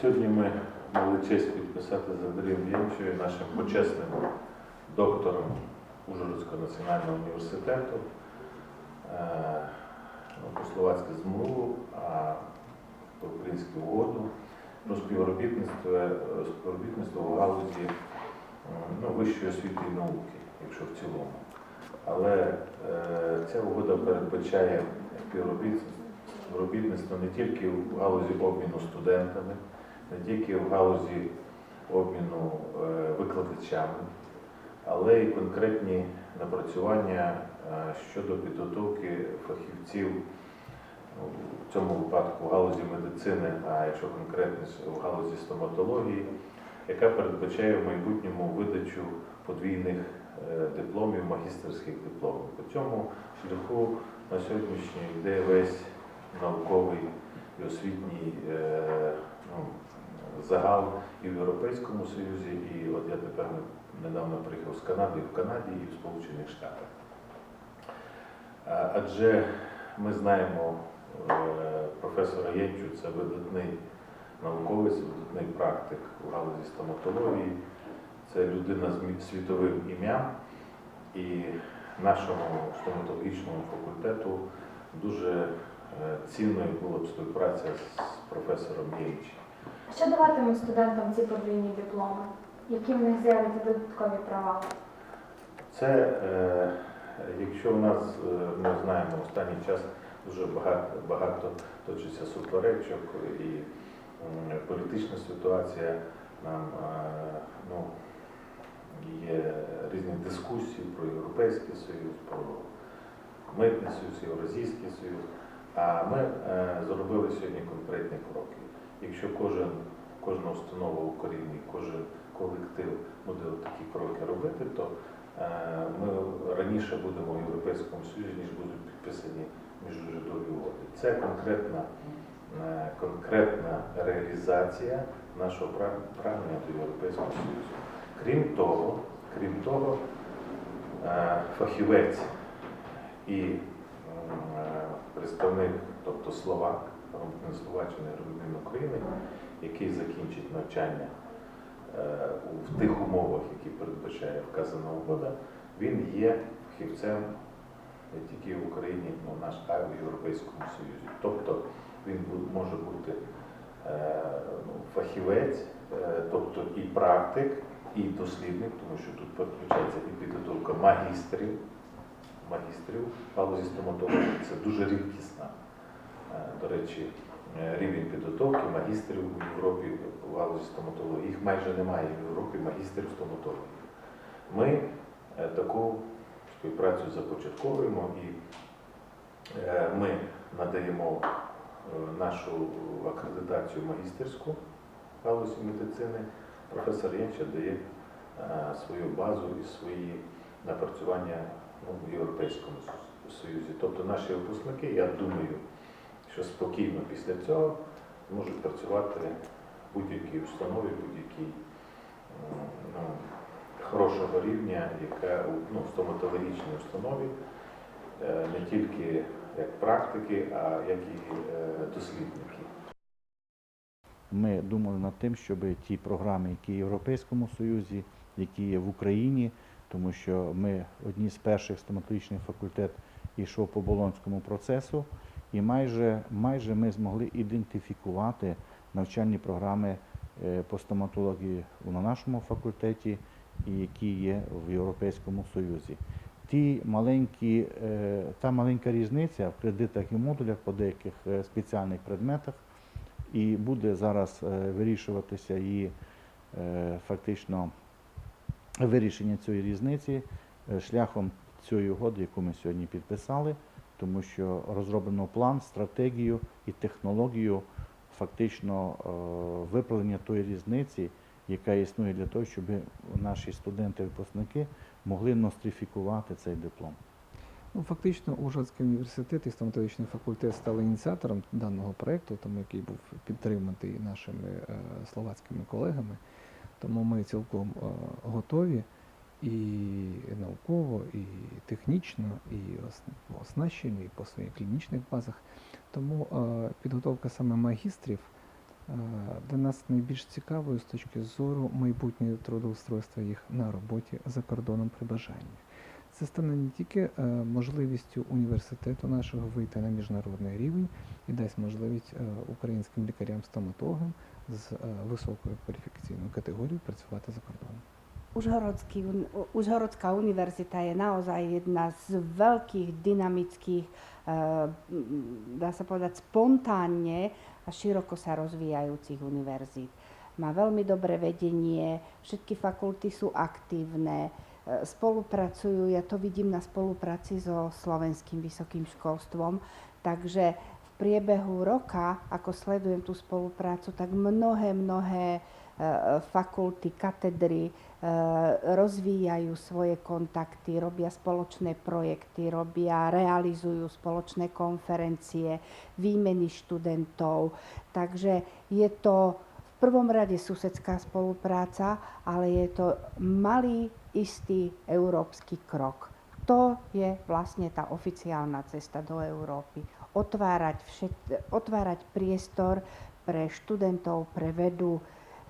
Сьогодні ми мали честь підписати з Андрієм Ємчою, нашим почесним доктором Ужгородського національного університету, е, ну, по-словацьки ЗМУ, а по-українськи угоду про співробітництво, в галузі ну, вищої освіти і науки, якщо в цілому. Але е, ця угода передбачає співробітництво не тільки в галузі обміну студентами, не тільки в галузі обміну е, викладачами, але й конкретні напрацювання е, щодо підготовки фахівців ну, в цьому випадку в галузі медицини, а якщо конкретніше в галузі стоматології, яка передбачає в майбутньому видачу подвійних е, дипломів, магістерських дипломів. По цьому шляху на сьогоднішній йде весь науковий і освітній ну, загал і в Європейському Союзі, і от я тепер недавно приїхав з Канади, і в Канаді, і в Сполучених Штатах. Адже ми знаємо е, професора Єнчу, це видатний науковець, видатний практик у галузі стоматології, це людина з світовим ім'ям, і нашому стоматологічному факультету дуже е, цінною була б співпраця з професором Єнчем. Що даватимуть студентам ці подвійні дипломи? Які в них з'являться додаткові права? Це, е, якщо у нас, е, ми знаємо, останній час дуже багато, багато точиться суперечок і м, політична ситуація нам е, ну, є різні дискусії про Європейський Союз, про Митний Союз, Євразійський Союз. А ми е, зробили сьогодні конкретні кроки. Якщо кожен, кожна установа в Україні, кожен колектив буде такі кроки робити, то е, ми раніше будемо в Європейському Союзі, ніж будуть підписані міжурядові угоди. Це конкретна, е, конкретна реалізація нашого прагнення до Європейського Союзу. Крім того, крім того, е, фахівець і представник, тобто Словак, громадянин Словаччини, громадянин України, який закінчить навчання е, в тих умовах, які передбачає вказана угода, він є фахівцем не тільки в Україні, але наш а й в Європейському Союзі. Тобто він може бути е, ну, фахівець, е, тобто і практик, і дослідник, тому що тут підключається і підготовка магістрів, магістрів галузі стоматології. Це дуже рідкісна, до речі, е, рівень підготовки магістрів у Європі в галузі стоматології. Їх майже немає в Європі магістрів стоматології. Ми е, таку співпрацю започатковуємо і е, ми надаємо е, нашу акредитацію магістерську в галузі медицини. Професор Єнча дає е, свою базу і свої напрацювання ну, в Європейському Союзі. Тобто наші випускники, я думаю, що спокійно після цього можуть працювати в будь-якій установі, будь-якій ну, хорошого рівня, яка ну, стоматологічній установі, е, не тільки як практики, а як і е, дослідники. Ми думали над тим, щоб ті програми, які в Європейському Союзі, які є в Україні, тому що ми одні з перших стоматологічний факультет йшов по болонському процесу, і майже, майже ми змогли ідентифікувати навчальні програми е, по стоматології на нашому факультеті, які є в Європейському Союзі. Ті маленькі, е, та маленька різниця в кредитах і модулях по деяких е, спеціальних предметах і буде зараз вирішуватися її фактично вирішення цієї різниці шляхом цієї угоди, яку ми сьогодні підписали, тому що розроблено план, стратегію і технологію фактично е, виправлення тої різниці, яка існує для того, щоб наші студенти-випускники могли нострифікувати цей диплом. Ну, фактично, Ужгородський університет і стоматологічний факультет стали ініціатором даного проєкту, тому який був підтриманий нашими е, словацькими колегами. Тому ми цілком е, готові і науково, і технічно, і по і по своїх клінічних базах. Тому е, підготовка саме магістрів Для нас найбільш цікавою з точки зору майбутнього трудоустройства їх на роботі за кордоном при бажанні. Це стане не тільки е, можливістю університету нашого вийти на міжнародний рівень і дасть можливість е, українським лікарям-стоматологам з е, високою кваліфікаційною категорією працювати за кордоном. Užhorodský, Užhorodská univerzita je naozaj jedna z veľkých dynamických, eh, dá sa povedať, spontánne a široko sa rozvíjajúcich univerzít. Má veľmi dobré vedenie, všetky fakulty sú aktívne, eh, spolupracujú, ja to vidím na spolupráci so slovenským vysokým školstvom, takže priebehu roka, ako sledujem tú spoluprácu, tak mnohé, mnohé eh, fakulty, katedry eh, rozvíjajú svoje kontakty, robia spoločné projekty, robia, realizujú spoločné konferencie, výmeny študentov. Takže je to v prvom rade susedská spolupráca, ale je to malý, istý európsky krok. To je vlastne tá oficiálna cesta do Európy otvárať, všet, otvárať priestor pre študentov, pre vedu,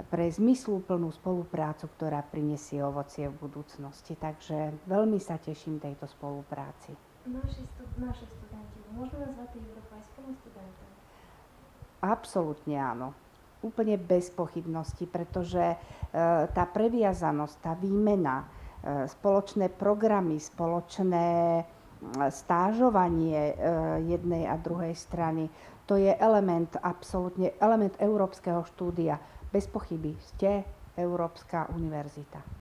pre zmysluplnú spoluprácu, ktorá prinesie ovocie v budúcnosti. Takže veľmi sa teším tejto spolupráci. Naši, stud- naši studenti, môžeme nazvať európskymi studentami? Absolútne áno úplne bez pochybnosti, pretože e, tá previazanosť, tá výmena, e, spoločné programy, spoločné stážovanie e, jednej a druhej strany, to je element, absolútne element európskeho štúdia. Bez pochyby ste Európska univerzita.